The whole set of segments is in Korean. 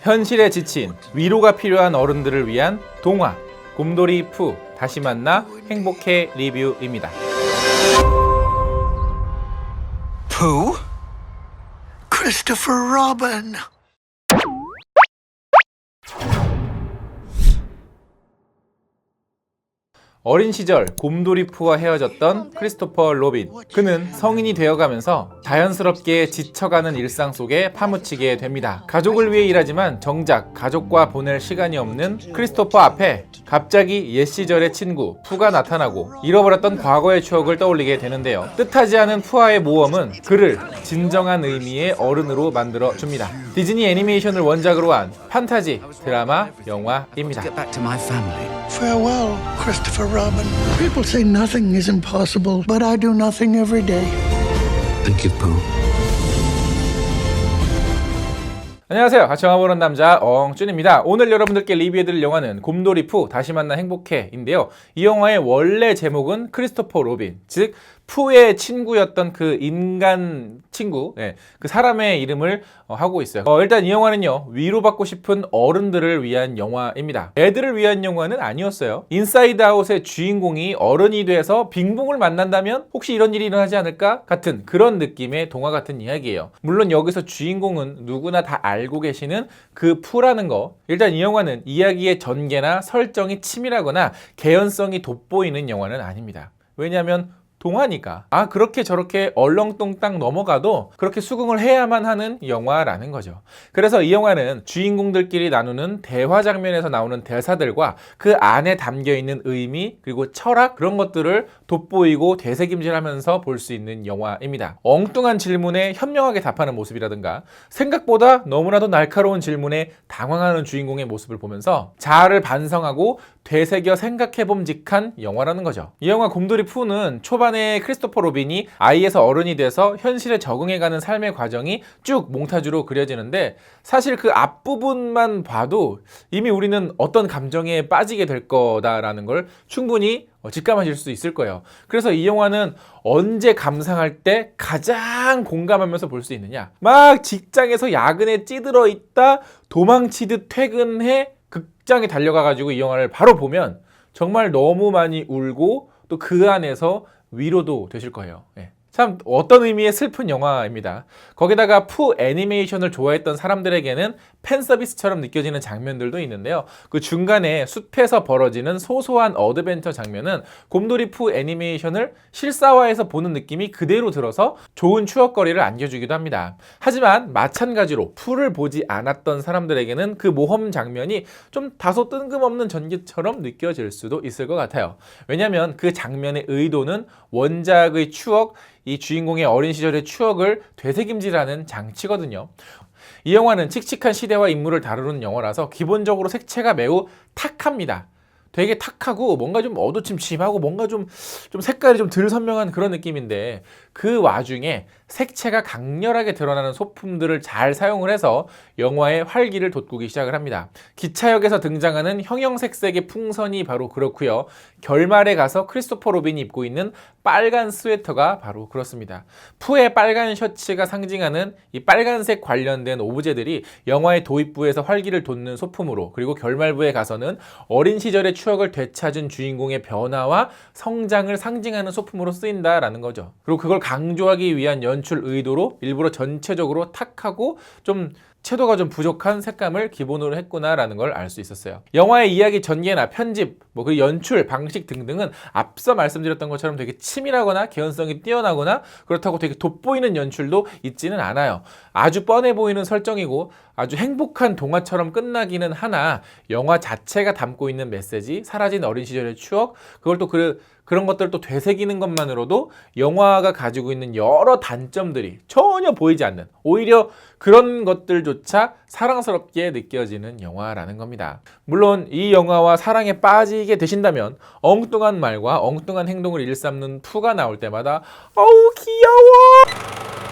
현실에 지친 위로가 필요한 어른들을 위한 동화 곰돌이 푸 다시 만나 행복해 리뷰입니다. Pooh? Christopher Robin. 어린 시절 곰돌이 푸와 헤어졌던 크리스토퍼 로빈. 그는 성인이 되어가면서 자연스럽게 지쳐가는 일상 속에 파묻히게 됩니다. 가족을 위해 일하지만 정작 가족과 보낼 시간이 없는 크리스토퍼 앞에 갑자기 옛 시절의 친구 푸가 나타나고 잃어버렸던 과거의 추억을 떠올리게 되는데요. 뜻하지 않은 푸와의 모험은 그를 진정한 의미의 어른으로 만들어 줍니다. 디즈니 애니메이션을 원작으로 한 판타지 드라마 영화입니다. get back to my family. Farewell, Christopher Robin. People say nothing is impossible, but I do nothing every day. Thank you, Pooh. 안녕하세요. 같이 영화 보는 남자 엉준입니다. 오늘 여러분들께 리뷰해드릴 영화는 곰돌이 푸 다시 만나 행복해인데요. 이 영화의 원래 제목은 크리스토퍼 로빈, 즉 푸의 친구였던 그 인간 친구, 예, 그 사람의 이름을 어, 하고 있어요. 어, 일단 이 영화는요 위로받고 싶은 어른들을 위한 영화입니다. 애들을 위한 영화는 아니었어요. 인사이드 아웃의 주인공이 어른이 돼서 빙봉을 만난다면 혹시 이런 일이 일어나지 않을까 같은 그런 느낌의 동화 같은 이야기예요. 물론 여기서 주인공은 누구나 다 알고 계시는 그 푸라는 거. 일단 이 영화는 이야기의 전개나 설정이 치밀하거나 개연성이 돋보이는 영화는 아닙니다. 왜냐하면 동화니까. 아, 그렇게 저렇게 얼렁뚱땅 넘어가도 그렇게 수긍을 해야만 하는 영화라는 거죠. 그래서 이 영화는 주인공들끼리 나누는 대화 장면에서 나오는 대사들과 그 안에 담겨 있는 의미, 그리고 철학, 그런 것들을 돋보이고 되새김질 하면서 볼 수 있는 영화입니다. 엉뚱한 질문에 현명하게 답하는 모습이라든가 생각보다 너무나도 날카로운 질문에 당황하는 주인공의 모습을 보면서 자아를 반성하고 되새겨 생각해봄직한 영화라는 거죠. 이 영화 곰돌이 푸는 초반 에 크리스토퍼 로빈이 아이에서 어른이 돼서 현실에 적응해가는 삶의 과정이 쭉 몽타주로 그려지는데 사실 그 앞부분만 봐도 이미 우리는 어떤 감정에 빠지게 될 거다라는 걸 충분히 어, 직감하실 수 있을 거예요. 그래서 이 영화는 언제 감상할 때 가장 공감하면서 볼 수 있느냐? 막 직장에서 야근에 찌들어 있다 도망치듯 퇴근해 극장에 달려가 가지고 이 영화를 바로 보면 정말 너무 많이 울고 또 그 안에서 위로도 되실 거예요. 예. 참 어떤 의미의 슬픈 영화입니다. 거기다가 푸 애니메이션을 좋아했던 사람들에게는 팬 서비스처럼 느껴지는 장면들도 있는데요. 그 중간에 숲에서 벌어지는 소소한 어드벤처 장면은 곰돌이 푸 애니메이션을 실사화해서 보는 느낌이 그대로 들어서 좋은 추억거리를 안겨주기도 합니다. 하지만 마찬가지로 푸를 보지 않았던 사람들에게는 그 모험 장면이 좀 다소 뜬금없는 전기처럼 느껴질 수도 있을 것 같아요. 왜냐하면 그 장면의 의도는 원작의 추억, 이 주인공의 어린 시절의 추억을 되새김질하는 장치거든요. 이 영화는 칙칙한 시대와 인물을 다루는 영화라서 기본적으로 색채가 매우 탁합니다. 되게 탁하고 뭔가 좀 어두침침하고 뭔가 좀, 좀 색깔이 좀 덜 선명한 그런 느낌인데 그 와중에 색채가 강렬하게 드러나는 소품들을 잘 사용을 해서 영화의 활기를 돋구기 시작을 합니다. 기차역에서 등장하는 형형색색의 풍선이 바로 그렇고요. 결말에 가서 크리스토퍼 로빈이 입고 있는 빨간 스웨터가 바로 그렇습니다. 푸의 빨간 셔츠가 상징하는 이 빨간색 관련된 오브제들이 영화의 도입부에서 활기를 돋는 소품으로 그리고 결말부에 가서는 어린 시절의 추억을 되찾은 주인공의 변화와 성장을 상징하는 소품으로 쓰인다라는 거죠. 그리고 그걸 강조하기 위한 연출 의도로 일부러 전체적으로 탁하고 좀 채도가 좀 부족한 색감을 기본으로 했구나라는 걸 알 수 있었어요. 영화의 이야기 전개나 편집, 뭐 그 연출 방식 등등은 앞서 말씀드렸던 것처럼 되게 치밀하거나 개연성이 뛰어나거나 그렇다고 되게 돋보이는 연출도 있지는 않아요. 아주 뻔해 보이는 설정이고 아주 행복한 동화처럼 끝나기는 하나 영화 자체가 담고 있는 메시지, 사라진 어린 시절의 추억, 그걸 또 그, 그런 것들을 또 되새기는 것만으로도 영화가 가지고 있는 여러 단점들이 전혀 보이지 않는 오히려 그런 것들조차 사랑스럽게 느껴지는 영화라는 겁니다. 물론 이 영화와 사랑에 빠지게 되신다면 엉뚱한 말과 엉뚱한 행동을 일삼는 푸가 나올 때마다 어우 귀여워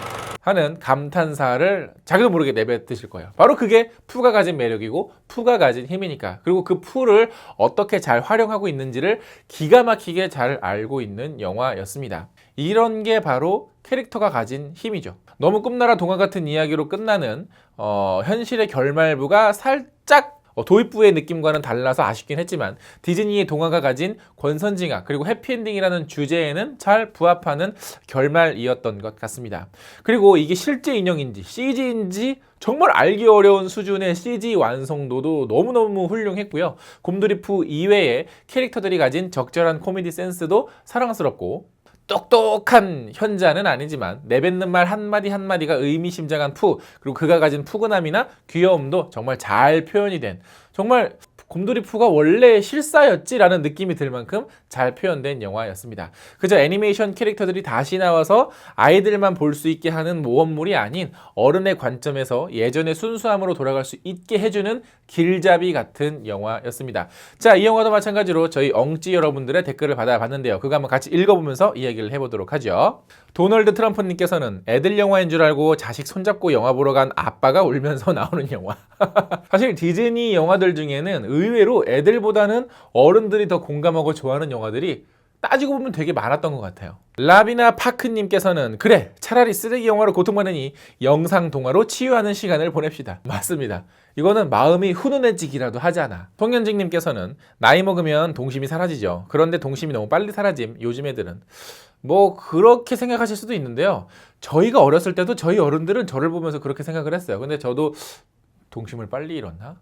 하는 감탄사를 자기도 모르게 내뱉으실 거예요. 바로 그게 푸가 가진 매력이고 푸가 가진 힘이니까. 그리고 그 푸를 어떻게 잘 활용하고 있는지를 기가 막히게 잘 알고 있는 영화였습니다. 이런 게 바로 캐릭터가 가진 힘이죠. 너무 꿈나라 동화 같은 이야기로 끝나는 어, 현실의 결말부가 살짝 어, 도입부의 느낌과는 달라서 아쉽긴 했지만 디즈니의 동화가 가진 권선징악 그리고 해피엔딩이라는 주제에는 잘 부합하는 결말이었던 것 같습니다. 그리고 이게 실제 인형인지 CG인지 정말 알기 어려운 수준의 CG 완성도도 너무너무 훌륭했고요. 곰돌이푸 이외의 캐릭터들이 가진 적절한 코미디 센스도 사랑스럽고 똑똑한 현자는 아니지만 내뱉는 말 한마디 한마디가 의미심장한 푸 그리고 그가 가진 푸근함이나 귀여움도 정말 잘 표현이 된 정말 곰돌이 푸가 원래 실사였지라는 느낌이 들 만큼 잘 표현된 영화였습니다. 그저 애니메이션 캐릭터들이 다시 나와서 아이들만 볼 수 있게 하는 모험물이 아닌 어른의 관점에서 예전의 순수함으로 돌아갈 수 있게 해주는 길잡이 같은 영화였습니다. 자, 이 영화도 마찬가지로 저희 엉찌 여러분들의 댓글을 받아봤는데요. 그거 한번 같이 읽어보면서 이야기를 해보도록 하죠. 도널드 트럼프님께서는 애들 영화인 줄 알고 자식 손잡고 영화 보러 간 아빠가 울면서 나오는 영화. 사실 디즈니 영화들 중에는 의외로 애들보다는 어른들이 더 공감하고 좋아하는 영화들이 따지고 보면 되게 많았던 것 같아요. 라비나 파크님께서는 그래 차라리 쓰레기 영화로 고통받으니 영상 동화로 치유하는 시간을 보냅시다. 맞습니다. 이거는 마음이 훈훈해지기라도 하잖아. 송현직님께서는 나이 먹으면 동심이 사라지죠. 그런데 동심이 너무 빨리 사라짐. 요즘 애들은 뭐 그렇게 생각하실 수도 있는데요. 저희가 어렸을 때도 저희 어른들은 저를 보면서 그렇게 생각을 했어요. 근데 저도 동심을 빨리 잃었나?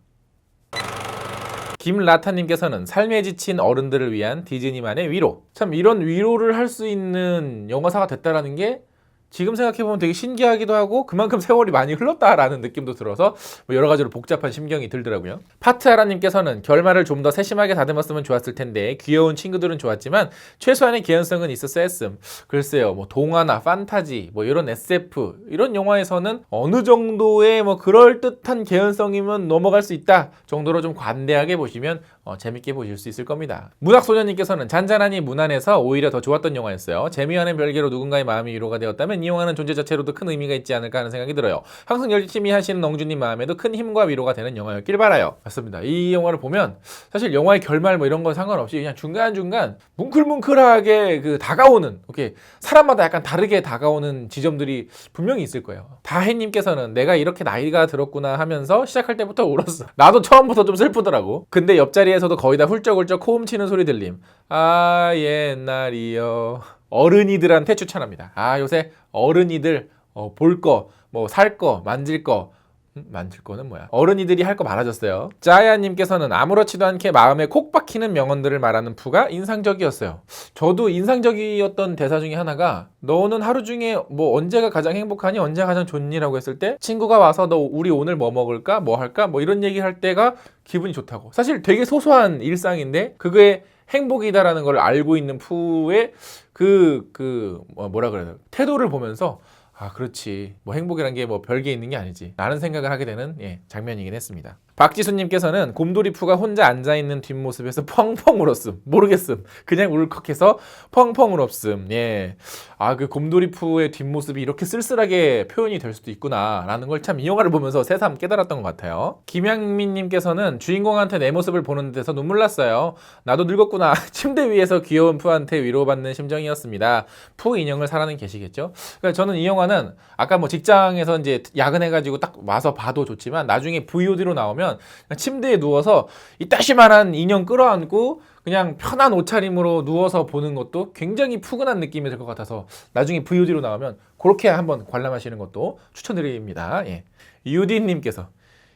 김라타님께서는 삶에 지친 어른들을 위한 디즈니만의 위로. 참 이런 위로를 할 수 있는 영화사가 됐다라는 게 지금 생각해보면 되게 신기하기도 하고 그만큼 세월이 많이 흘렀다라는 느낌도 들어서 뭐 여러 가지로 복잡한 심경이 들더라고요. 파트아라님께서는 결말을 좀 더 세심하게 다듬었으면 좋았을 텐데 귀여운 친구들은 좋았지만 최소한의 개연성은 있었어야 했음. 글쎄요, 뭐 동화나 판타지, 뭐 이런 SF 이런 영화에서는 어느 정도의 뭐 그럴 듯한 개연성이면 넘어갈 수 있다 정도로 좀 관대하게 보시면 어, 재밌게 보실 수 있을 겁니다. 문학소녀님께서는 잔잔하니 무난해서 오히려 더 좋았던 영화였어요. 재미와는 별개로 누군가의 마음이 위로가 되었다면 이 영화는 존재 자체로도 큰 의미가 있지 않을까 하는 생각이 들어요. 항상 열심히 하시는 엉주님 마음에도 큰 힘과 위로가 되는 영화였길 바라요. 맞습니다. 이 영화를 보면 사실 영화의 결말 뭐 이런 건 상관없이 그냥 중간중간 뭉클뭉클하게 그 다가오는 오케이 사람마다 약간 다르게 다가오는 지점들이 분명히 있을 거예요. 다혜님께서는 내가 이렇게 나이가 들었구나 하면서 시작할 때부터 울었어. 나도 처음부터 좀 슬프더라고. 근데 옆자리에 서도 거의 다 훌쩍훌쩍 코움 치는 소리 들림. 아 옛날이요. 어른이들한테 추천합니다. 아 요새 어른이들 어, 볼 거, 뭐 살 거, 만질 거 음, 만질 거는 뭐야? 어른이들이 할 거 많아졌어요. 짜야님께서는 아무렇지도 않게 마음에 콕 박히는 명언들을 말하는 푸가 인상적이었어요. 저도 인상적이었던 대사 중에 하나가 너는 하루 중에 뭐 언제가 가장 행복하니 언제가 가장 좋니라고 했을 때 친구가 와서 너 우리 오늘 뭐 먹을까 뭐 할까 뭐 이런 얘기 할 때가 기분이 좋다고. 사실 되게 소소한 일상인데 그게 행복이다라는 걸 알고 있는 푸의 그, 그, 뭐- 뭐라 그래야 되나. 태도를 보면서 아, 그렇지. 뭐 행복이란 게 뭐 별게 있는 게 아니지. 라는 생각을 하게 되는 예, 장면이긴 했습니다. 박지수님께서는 곰돌이푸가 혼자 앉아있는 뒷모습에서 펑펑 울었음. 모르겠음. 그냥 울컥해서 펑펑 울었음. 예. 아, 그 곰돌이푸의 뒷모습이 이렇게 쓸쓸하게 표현이 될 수도 있구나. 라는 걸 참 이 영화를 보면서 새삼 깨달았던 것 같아요. 김양민님께서는 주인공한테 내 모습을 보는 데서 눈물 났어요. 나도 늙었구나. 침대 위에서 귀여운 푸한테 위로받는 심정이었습니다. 푸 인형을 사랑하는 계시겠죠? 그러니까 저는 이 영화는 아까 뭐 직장에서 이제 야근해가지고 딱 와서 봐도 좋지만 나중에 VOD로 나오면 그냥 침대에 누워서 이따시만한 인형 끌어안고 그냥 편한 옷차림으로 누워서 보는 것도 굉장히 푸근한 느낌이 들것 같아서 나중에 VOD로 나오면 그렇게 한번 관람하시는 것도 추천드립니다. 예. 유디님께서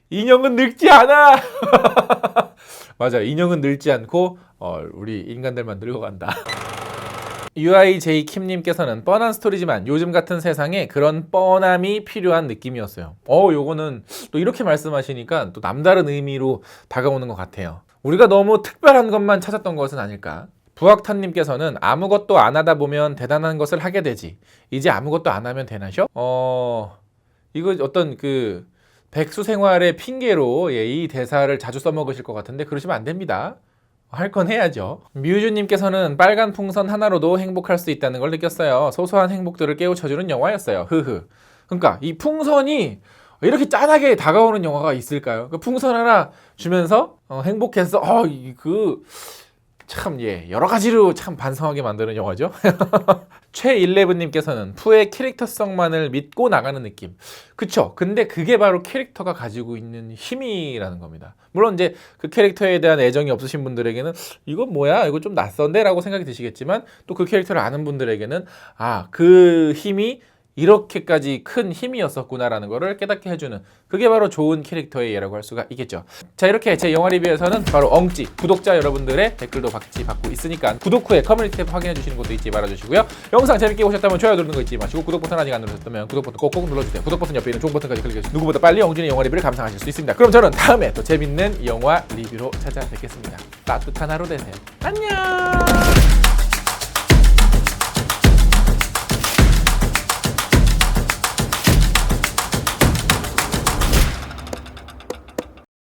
인형은 늙지 않아. 맞아요. 인형은 늙지 않고 어, 우리 인간들만 늙어간다. UIJ 킴님께서는 뻔한 스토리지만 요즘 같은 세상에 그런 뻔함이 필요한 느낌이었어요. 어, 요거는 또 이렇게 말씀하시니까 또 남다른 의미로 다가오는 것 같아요. 우리가 너무 특별한 것만 찾았던 것은 아닐까. 부학탄님께서는 아무것도 안 하다 보면 대단한 것을 하게 되지. 이제 아무것도 안 하면 되나셔? 어, 이거 어떤 그 백수 생활의 핑계로 예, 이 대사를 자주 써먹으실 것 같은데 그러시면 안 됩니다. 할 건 해야죠. 뮤주님께서는 빨간 풍선 하나로도 행복할 수 있다는 걸 느꼈어요. 소소한 행복들을 깨우쳐주는 영화였어요. 흐흐. 그러니까 이 풍선이 이렇게 짠하게 다가오는 영화가 있을까요? 그 풍선 하나 주면서 어, 행복해서 어, 이- 그 참, 예, 여러 가지로 참 반성하게 만드는 영화죠. 최일레브님께서는 푸의 캐릭터성만을 믿고 나가는 느낌. 그쵸. 근데 그게 바로 캐릭터가 가지고 있는 힘이라는 겁니다. 물론 이제 그 캐릭터에 대한 애정이 없으신 분들에게는 이건 뭐야? 이거 좀 낯선데? 라고 생각이 드시겠지만 또 그 캐릭터를 아는 분들에게는 아, 그 힘이 이렇게까지 큰 힘이었었구나라는 것을 깨닫게 해주는 그게 바로 좋은 캐릭터의 예라고 할 수가 있겠죠. 자 이렇게 제 영화 리뷰에서는 바로 엉찌 구독자 여러분들의 댓글도 같이 받고 있으니까 구독 후에 커뮤니티 탭 확인해 주시는 것도 잊지 말아주시고요. 영상 재밌게 보셨다면 좋아요 누르는 거 잊지 마시고 구독 버튼 아직 안 누르셨다면 구독 버튼 꼭꼭 눌러주세요. 구독 버튼 옆에 있는 종 버튼까지 클릭해 주시면 누구보다 빨리 엉준의 영화 리뷰를 감상하실 수 있습니다. 그럼 저는 다음에 또 재밌는 영화 리뷰로 찾아뵙겠습니다. 따뜻한 하루 되세요. 안녕.